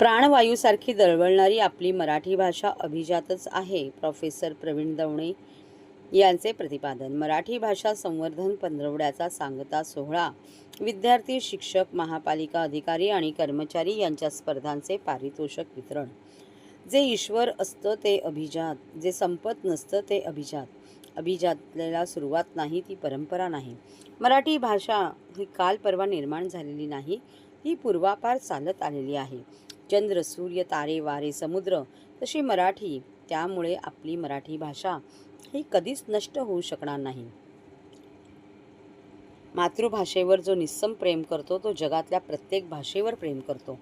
प्राणवायूसारखी दळवळणारी आपली मराठी भाषा अभिजातच आहे प्रोफेसर प्रवीण दवणे यांचे प्रतिपादन. मराठी भाषा संवर्धन पंधरवड्याचा सांगता सोहळा. विद्यार्थी शिक्षक महापालिका अधिकारी आणि कर्मचारी यांच्या स्पर्धांचे पारितोषिक वितरण. जे ईश्वर असतं ते अभिजात जे संपत नसतं ते अभिजात. अभिजातलेला सुरुवात नाही ती परंपरा नाही. मराठी भाषा ही काल परवा निर्माण झालेली नाही ही पूर्वापार चालत आलेली आहे. चंद्र सूर्य तारे वारे समुद्र तशी मराठी त्यामुळे आपली मराठी भाषा ही कधीच नष्ट होऊ शकणार नाही. मातृभाषेवर जो निस्सम प्रेम करतो तो जगातल्या प्रत्येक भाषेवर प्रेम करतो.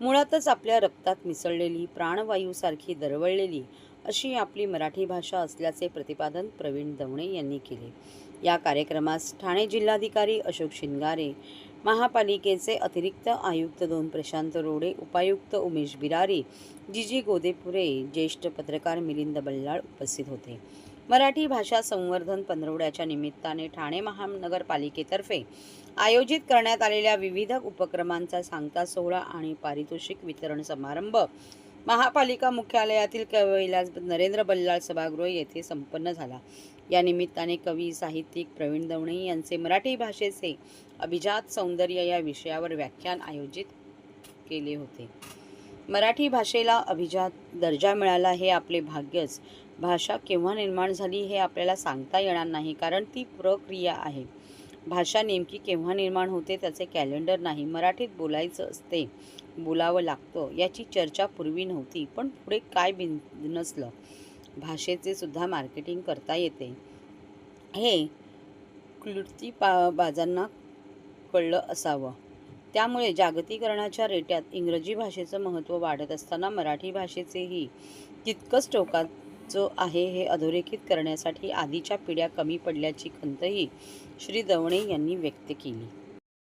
मुळातच आपल्या रक्तात मिसळलेली प्राणवायूसारखी दरवळलेली अशी आपली मराठी भाषा असल्याचे प्रतिपादन प्रवीण दवणे यांनी केले. या कार्यक्रमास ठाणे जिल्हाधिकारी अशोक शिंगारे महापालिकेचे अतिरिक्त आयुक्त दोन प्रशांत रोडे उपायुक्त उमेश बिरारी जीजी गोदेपुरे ज्येष्ठ पत्रकार मिलिंद बल्लाळ उपस्थित होते. मराठी भाषा संवर्धन पंधरवड्याच्या निमित्ताने ठाणे महानगरपालिकेतर्फे आयोजित करण्यात आलेल्या विविध उपक्रमांचा सांगता सोहळा आणि पारितोषिक वितरण समारंभ. महापालिका मुख्यालयातील कविलास नरेंद्र बल्लाळ सभागृह येथे संपन्न झाला. या निमित्ताने कवी साहित्यिक प्रवीण दवणे यांचे मराठी भाषेचे अभिजात सौंदर्य या विषयावर व्याख्यान आयोजित केले होते. मराठी भाषेला अभिजात दर्जा मिळाला हे आपले भाग्यच. भाषा केव्हा निर्माण झाली हे आपल्याला सांगता येणार नाही कारण ती प्रक्रिया आहे. भाषा नेमकी केव्हा निर्माण होते त्याचे कॅलेंडर नाही. मराठीत बोलायचं असते बोलावं लागतं याची चर्चा पूर्वी नव्हती पण पुढे काय बिन नसलं भाषेचे सुद्धा मार्केटिंग करता येते. हे क्लृप्ती पा बाजांना कळलं असावं. त्यामुळे जागतिकरणाच्या रेट्यात इंग्रजी भाषेचं महत्त्व वाढत असताना मराठी भाषेचेही तितकंच टोकात जो आहे हे अधोरेखित करण्यासाठी आधीच्या पिढ्या कमी पडल्याची खंतही श्री दवणे यांनी व्यक्त केली.